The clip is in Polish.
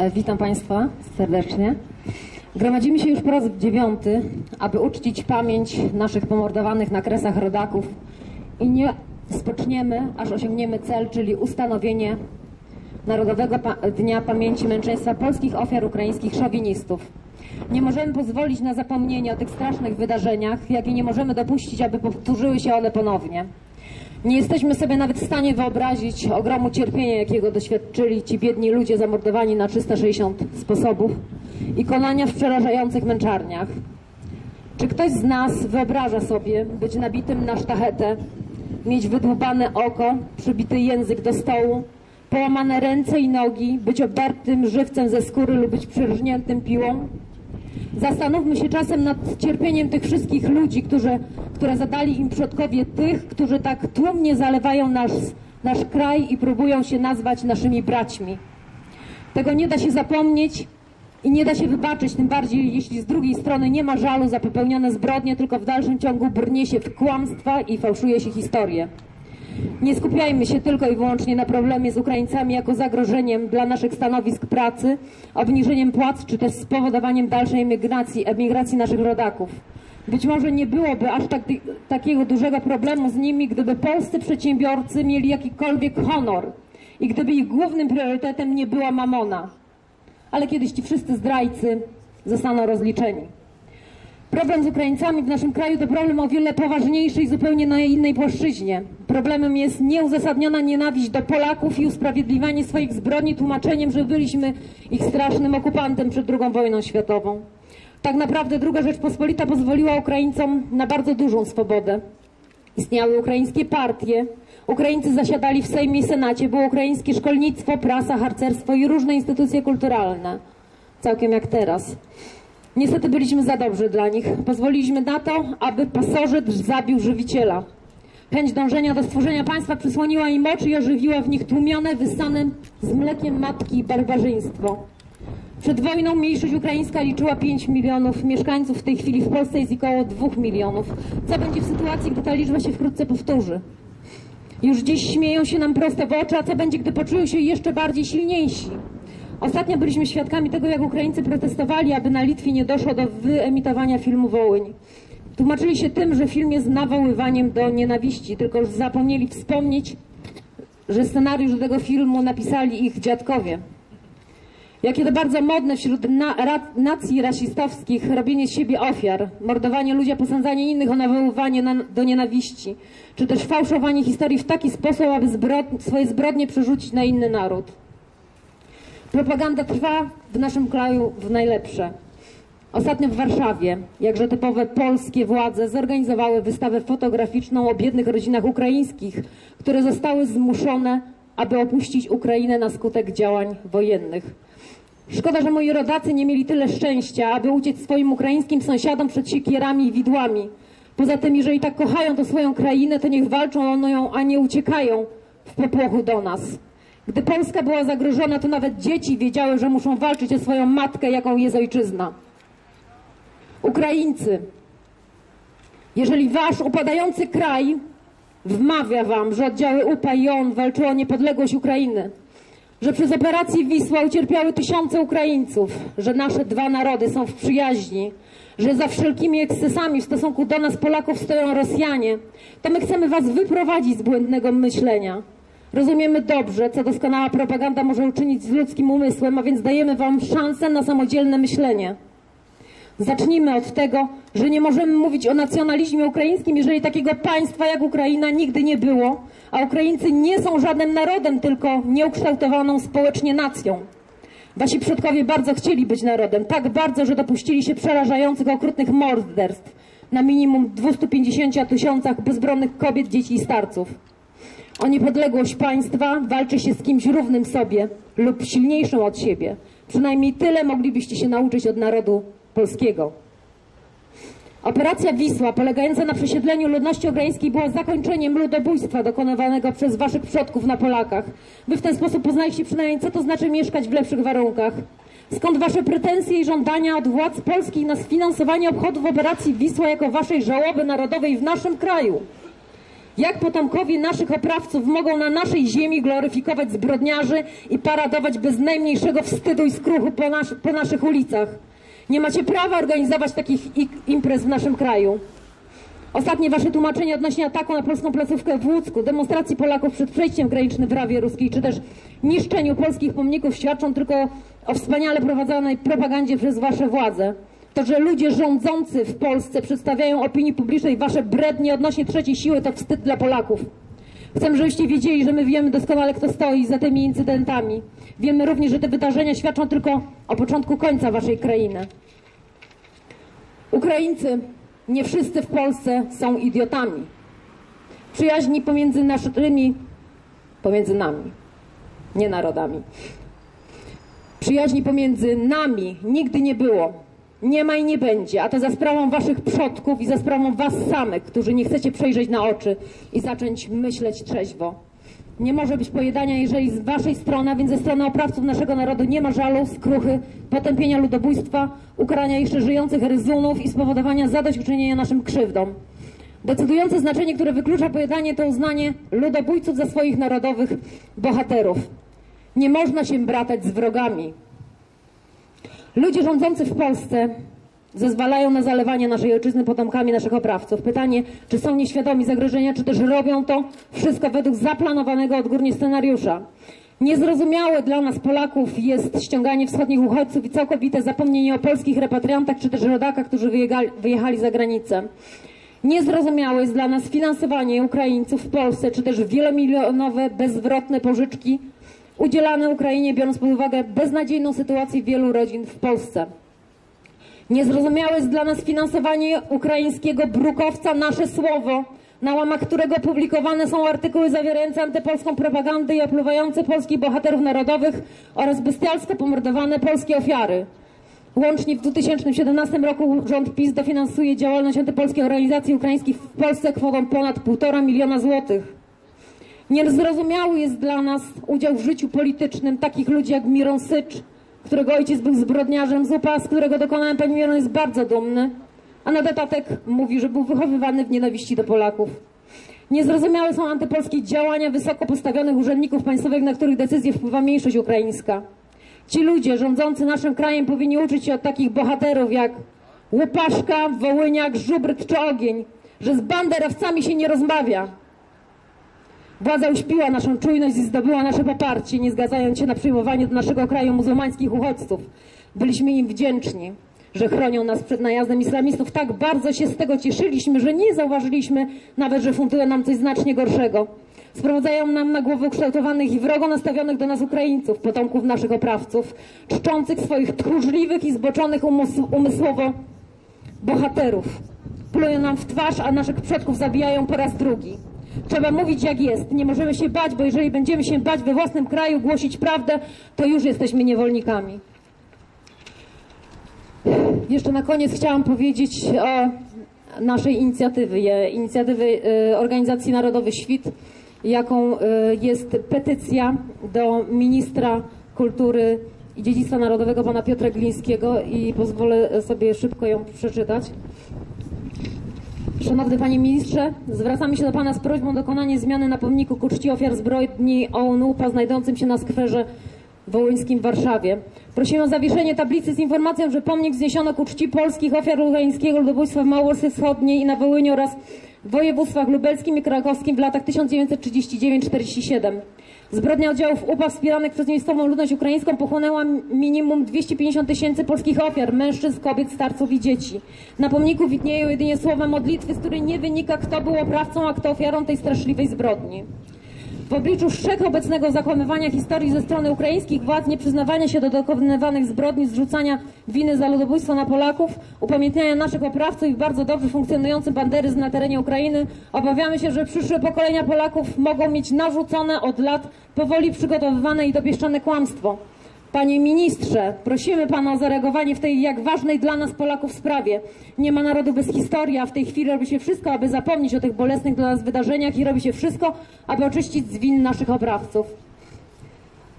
E, Witam Państwa serdecznie. Gromadzimy się już po raz dziewiąty, aby uczcić pamięć naszych pomordowanych na kresach rodaków i nie spoczniemy, aż osiągniemy cel, czyli ustanowienie Narodowego Dnia Pamięci Męczeństwa polskich ofiar ukraińskich szowinistów. Nie możemy pozwolić na zapomnienie o tych strasznych wydarzeniach, jak i nie możemy dopuścić, aby powtórzyły się one ponownie. Nie jesteśmy sobie nawet w stanie wyobrazić ogromu cierpienia, jakiego doświadczyli ci biedni ludzie zamordowani na 360 sposobów i konania w przerażających męczarniach. Czy ktoś z nas wyobraża sobie być nabitym na sztachetę, mieć wydłubane oko, przybity język do stołu, połamane ręce i nogi, być obartym żywcem ze skóry lub być przerżniętym piłą? Zastanówmy się czasem nad cierpieniem tych wszystkich ludzi, którzy, które zadali im przodkowie tych, którzy tak tłumnie zalewają nasz, nasz kraj i próbują się nazwać naszymi braćmi. Tego nie da się zapomnieć i nie da się wybaczyć, tym bardziej jeśli z drugiej strony nie ma żalu za popełnione zbrodnie, tylko w dalszym ciągu brnie się w kłamstwa i fałszuje się historię. Nie skupiajmy się tylko i wyłącznie na problemie z Ukraińcami jako zagrożeniem dla naszych stanowisk pracy, obniżeniem płac czy też spowodowaniem dalszej emigracji, emigracji naszych rodaków. Być może nie byłoby aż tak, takiego dużego problemu z nimi, gdyby polscy przedsiębiorcy mieli jakikolwiek honor i gdyby ich głównym priorytetem nie była mamona. Ale kiedyś ci wszyscy zdrajcy zostaną rozliczeni. Problem z Ukraińcami w naszym kraju to problem o wiele poważniejszy i zupełnie na innej płaszczyźnie. Problemem jest nieuzasadniona nienawiść do Polaków i usprawiedliwianie swoich zbrodni tłumaczeniem, że byliśmy ich strasznym okupantem przed II wojną światową. Tak naprawdę II Rzeczpospolita pozwoliła Ukraińcom na bardzo dużą swobodę. Istniały ukraińskie partie, Ukraińcy zasiadali w Sejmie i Senacie, było ukraińskie szkolnictwo, prasa, harcerstwo i różne instytucje kulturalne. Całkiem jak teraz. Niestety byliśmy za dobrzy dla nich. Pozwoliliśmy na to, aby pasożyt zabił żywiciela. Chęć dążenia do stworzenia państwa przysłoniła im oczy i ożywiła w nich tłumione, wyssane z mlekiem matki barbarzyństwo. Przed wojną mniejszość ukraińska liczyła 5 milionów mieszkańców, w tej chwili w Polsce jest około 2 milionów. Co będzie w sytuacji, gdy ta liczba się wkrótce powtórzy? Już dziś śmieją się nam prosto w oczy, a co będzie, gdy poczują się jeszcze bardziej silniejsi? Ostatnio byliśmy świadkami tego, jak Ukraińcy protestowali, aby na Litwie nie doszło do wyemitowania filmu Wołyń. Tłumaczyli się tym, że film jest nawoływaniem do nienawiści, tylko już zapomnieli wspomnieć, że scenariusz do tego filmu napisali ich dziadkowie. Jakie to bardzo modne wśród na, ra, nacji rasistowskich robienie z siebie ofiar, mordowanie ludzi, posądzanie innych o nawoływanie na, do nienawiści, czy też fałszowanie historii w taki sposób, aby swoje zbrodnie przerzucić na inny naród. Propaganda trwa w naszym kraju w najlepsze. Ostatnio w Warszawie, jakże typowe polskie władze zorganizowały wystawę fotograficzną o biednych rodzinach ukraińskich, które zostały zmuszone, aby opuścić Ukrainę na skutek działań wojennych. Szkoda, że moi rodacy nie mieli tyle szczęścia, aby uciec swoim ukraińskim sąsiadom przed siekierami i widłami. Poza tym, jeżeli tak kochają tę swoją krainę, to niech walczą o nią, a nie uciekają w popłochu do nas. Gdy Polska była zagrożona, to nawet dzieci wiedziały, że muszą walczyć o swoją matkę, jaką jest ojczyzna. Ukraińcy, jeżeli wasz upadający kraj wmawia wam, że oddziały UPA i ON walczyły o niepodległość Ukrainy, że przez operację Wisła ucierpiały tysiące Ukraińców, że nasze dwa narody są w przyjaźni, że za wszelkimi ekscesami w stosunku do nas Polaków stoją Rosjanie, to my chcemy was wyprowadzić z błędnego myślenia. Rozumiemy dobrze, co doskonała propaganda może uczynić z ludzkim umysłem, a więc dajemy wam szansę na samodzielne myślenie. Zacznijmy od tego, że nie możemy mówić o nacjonalizmie ukraińskim, jeżeli takiego państwa jak Ukraina nigdy nie było, a Ukraińcy nie są żadnym narodem, tylko nieukształtowaną społecznie nacją. Wasi przodkowie bardzo chcieli być narodem, tak bardzo, że dopuścili się przerażających, okrutnych morderstw na minimum 250 tysiącach bezbronnych kobiet, dzieci i starców. O niepodległość państwa walczy się z kimś równym sobie lub silniejszym od siebie. Przynajmniej tyle moglibyście się nauczyć od narodu polskiego. Operacja Wisła, polegająca na przesiedleniu ludności ukraińskiej, była zakończeniem ludobójstwa dokonywanego przez waszych przodków na Polakach. Wy w ten sposób poznaliście przynajmniej, co to znaczy mieszkać w lepszych warunkach. Skąd wasze pretensje i żądania od władz polskich na sfinansowanie obchodów operacji Wisła jako waszej żałoby narodowej w naszym kraju? Jak potomkowie naszych oprawców mogą na naszej ziemi gloryfikować zbrodniarzy i paradować bez najmniejszego wstydu i skruchu po, nas, po naszych ulicach? Nie macie prawa organizować takich imprez w naszym kraju. Ostatnie wasze tłumaczenie odnośnie ataku na polską placówkę w Łódzku, demonstracji Polaków przed przejściem granicznym w Rawie Ruskiej, czy też niszczeniu polskich pomników świadczą tylko o wspaniale prowadzonej propagandzie przez wasze władze. To, że ludzie rządzący w Polsce przedstawiają opinii publicznej wasze brednie odnośnie trzeciej siły, to wstyd dla Polaków. Chcę, żebyście wiedzieli, że my wiemy doskonale, kto stoi za tymi incydentami. Wiemy również, że te wydarzenia świadczą tylko o początku końca waszej krainy. Ukraińcy, nie wszyscy w Polsce są idiotami. Przyjaźni pomiędzy naszymi, pomiędzy nami, nie narodami. Przyjaźni pomiędzy nami nigdy nie było. Nie ma i nie będzie, a to za sprawą waszych przodków i za sprawą was samych, którzy nie chcecie przejrzeć na oczy i zacząć myśleć trzeźwo. Nie może być pojedania, jeżeli z waszej strony, a więc ze strony oprawców naszego narodu nie ma żalu, skruchy, potępienia ludobójstwa, ukarania jeszcze żyjących ryzunów i spowodowania zadośćuczynienia naszym krzywdom. Decydujące znaczenie, które wyklucza pojednanie, to uznanie ludobójców za swoich narodowych bohaterów. Nie można się bratać z wrogami. Ludzie rządzący w Polsce zezwalają na zalewanie naszej ojczyzny potomkami naszych oprawców. Pytanie, czy są nieświadomi zagrożenia, czy też robią to wszystko według zaplanowanego odgórnie scenariusza. Niezrozumiałe dla nas Polaków jest ściąganie wschodnich uchodźców i całkowite zapomnienie o polskich repatriantach, czy też rodakach, którzy wyjechali za granicę. Niezrozumiałe jest dla nas finansowanie Ukraińców w Polsce, czy też wielomilionowe, bezzwrotne pożyczki udzielane Ukrainie, biorąc pod uwagę beznadziejną sytuację wielu rodzin w Polsce. Niezrozumiałe jest dla nas finansowanie ukraińskiego brukowca Nasze Słowo, na łamach którego publikowane są artykuły zawierające antypolską propagandę i opluwające polskich bohaterów narodowych oraz bestialsko pomordowane polskie ofiary. Łącznie w 2017 roku rząd PiS dofinansuje działalność antypolskiej organizacji ukraińskich w Polsce kwotą ponad 1,5 miliona złotych. Niezrozumiały jest dla nas udział w życiu politycznym takich ludzi jak Miron Sycz, którego ojciec był zbrodniarzem, z upas, którego dokonałem pani Miron jest bardzo dumny, a na dodatek mówi, że był wychowywany w nienawiści do Polaków. Niezrozumiałe są antypolskie działania wysoko postawionych urzędników państwowych, na których decyzje wpływa mniejszość ukraińska. Ci ludzie rządzący naszym krajem powinni uczyć się od takich bohaterów jak Łupaszka, Wołyniak, Żubryk czy Ogień, że z banderowcami się nie rozmawia. Władza uśpiła naszą czujność i zdobyła nasze poparcie, nie zgadzając się na przyjmowanie do naszego kraju muzułmańskich uchodźców. Byliśmy im wdzięczni, że chronią nas przed najazdem islamistów. Tak bardzo się z tego cieszyliśmy, że nie zauważyliśmy nawet, że funtują nam coś znacznie gorszego. Sprowadzają nam na głowę ukształtowanych i wrogo nastawionych do nas Ukraińców, potomków naszych oprawców, czczących swoich tchórzliwych i zboczonych umysł, umysłowo bohaterów. Plują nam w twarz, a naszych przodków zabijają po raz drugi. Trzeba mówić jak jest. Nie możemy się bać, bo jeżeli będziemy się bać we własnym kraju, głosić prawdę, to już jesteśmy niewolnikami. Jeszcze na koniec chciałam powiedzieć o naszej inicjatywy, inicjatywy e, Organizacji Narodowy Świt, jaką e, jest petycja do ministra kultury i dziedzictwa narodowego pana Piotra Glińskiego i pozwolę sobie szybko ją przeczytać. Szanowny Panie Ministrze, zwracamy się do Pana z prośbą o dokonanie zmiany na pomniku ku czci ofiar zbrodni OUN-UPA znajdującym się na skwerze wołyńskim w Warszawie. Prosimy o zawieszenie tablicy z informacją, że pomnik wzniesiono ku czci polskich ofiar ukraińskiego ludobójstwa w Małopolsce Wschodniej i na Wołyniu oraz w województwach lubelskim i krakowskim w latach 1939-47. Zbrodnia oddziałów UPA wspieranych przez miejscową ludność ukraińską pochłonęła minimum 250 tysięcy polskich ofiar, mężczyzn, kobiet, starców i dzieci. Na pomniku widnieją jedynie słowa modlitwy, z której nie wynika, kto był oprawcą, a kto ofiarą tej straszliwej zbrodni. W obliczu wszech obecnego zakłamywania historii ze strony ukraińskich władz, nieprzyznawania się do dokonywanych zbrodni, zrzucania winy za ludobójstwo na Polaków, upamiętniania naszych oprawców i bardzo dobrze funkcjonujący banderyzm na terenie Ukrainy, obawiamy się, że przyszłe pokolenia Polaków mogą mieć narzucone od lat, powoli przygotowywane i dopieszczane kłamstwo. Panie ministrze, prosimy pana o zareagowanie w tej jak ważnej dla nas Polaków sprawie. Nie ma narodu bez historii, a w tej chwili robi się wszystko, aby zapomnieć o tych bolesnych dla nas wydarzeniach i robi się wszystko, aby oczyścić z win naszych oprawców.